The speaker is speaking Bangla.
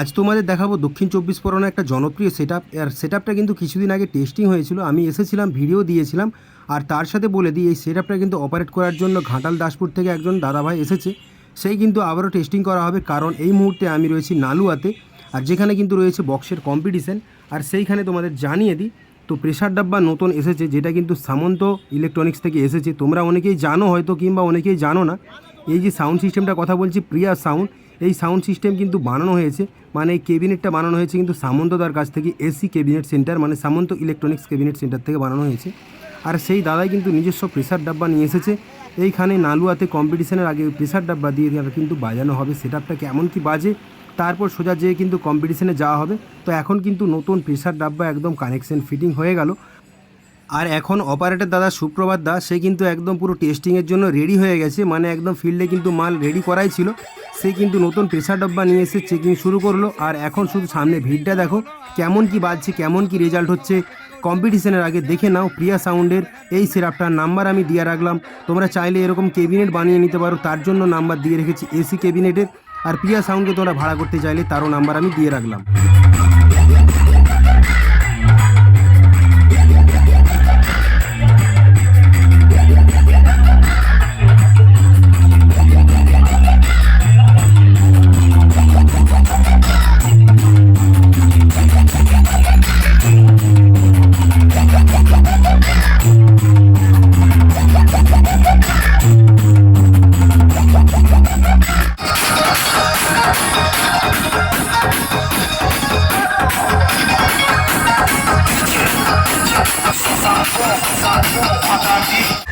আজ তোমাদের দেখাবো দক্ষিণ চব্বিশ পরগনা একটা জনপ্রিয় সেট আপ আর সেট আপটা কিন্তু কিছুদিন আগে টেস্টিং হয়েছিল। আমি এসেছিলাম ভিডিও দিয়েছিলাম, আর তার সাথে বলে দিই, এই সেট আপটা কিন্তু অপারেট করার জন্য ঘাটাল দাসপুর থেকে একজন দাদাভাই এসেছে। সেই কিন্তু আবারও টেস্টিং করা হবে, কারণ এই মুহূর্তে আমি রয়েছি নালুয়াতে, আর যেখানে কিন্তু রয়েছে বক্সের কম্পিটিশন আর সেইখানে তোমাদের জানিয়ে দিই, তো প্রেশার ডাব্বা নতুন এসেছে, যেটা কিন্তু সামন্ত ইলেকট্রনিক্স থেকে এসেছে। তোমরা অনেকেই জানো হয়তো, কিংবা অনেকেই জানো না, এই যে সাউন্ড সিস্টেমটা কথা বলছি, প্রিয়া সাউন্ড এই সাউন্ড সিস্টেম কিন্তু বানানো হয়েছে। মানে এই কেবিনেটটা বানানো হয়েছে কিন্তু সামন্তদার কাছ থেকে এসি ক্যাবিনেট সেন্টার মানে সামন্ত ইলেকট্রনিক্স ক্যাবিনেট সেন্টার থেকে বানানো হয়েছে। আর সেই দাদাই কিন্তু নিজস্ব প্রেসার ডাব্বা নিয়ে এসেছে। এইখানে নালুয়াতে কম্পিটিশনের আগে প্রেসার ডাব্বা দিয়ে কিন্তু বাজানো হবে। সেটআপটা কেমন কি বাজে, তারপর সোজা যেয়ে কিন্তু কম্পিটিশনে যাওয়া হবে। তো এখন কিন্তু নতুন প্রেসার ডাব্বা একদম কানেকশন ফিটিং হয়ে গেল। আর এখন অপারেটর দাদা সুপ্রভাত দা, সে কিন্তু একদম পুরো টেস্টিংয়ের জন্য রেডি হয়ে গেছে মানে একদম ফিল্ডে কিন্তু মাল রেডি করাই ছিল। সে কিন্তু নতুন প্রেসার ডাব্বা নিয়ে এসে চেকিং শুরু করল, আর এখন শুধু সামনে ভিড়টা দেখো, কেমন কি বাজছে, কেমন কি রেজাল্ট হচ্ছে। কম্পিটিশনের আগে দেখে নাও, প্রিয়া সাউন্ডের এই সিরাপটার নাম্বার আমি দিয়ে রাখলাম। তোমরা চাইলে এরকম কেবিনেট বানিয়ে নিতে পারো, তার জন্য নাম্বার দিয়ে রেখেছি এসি কেবিনেটের আর প্রিয়া সাউন্ডকে তোমরা ভাড়া করতে চাইলে তারও নাম্বার আমি দিয়ে রাখলাম। Thank you.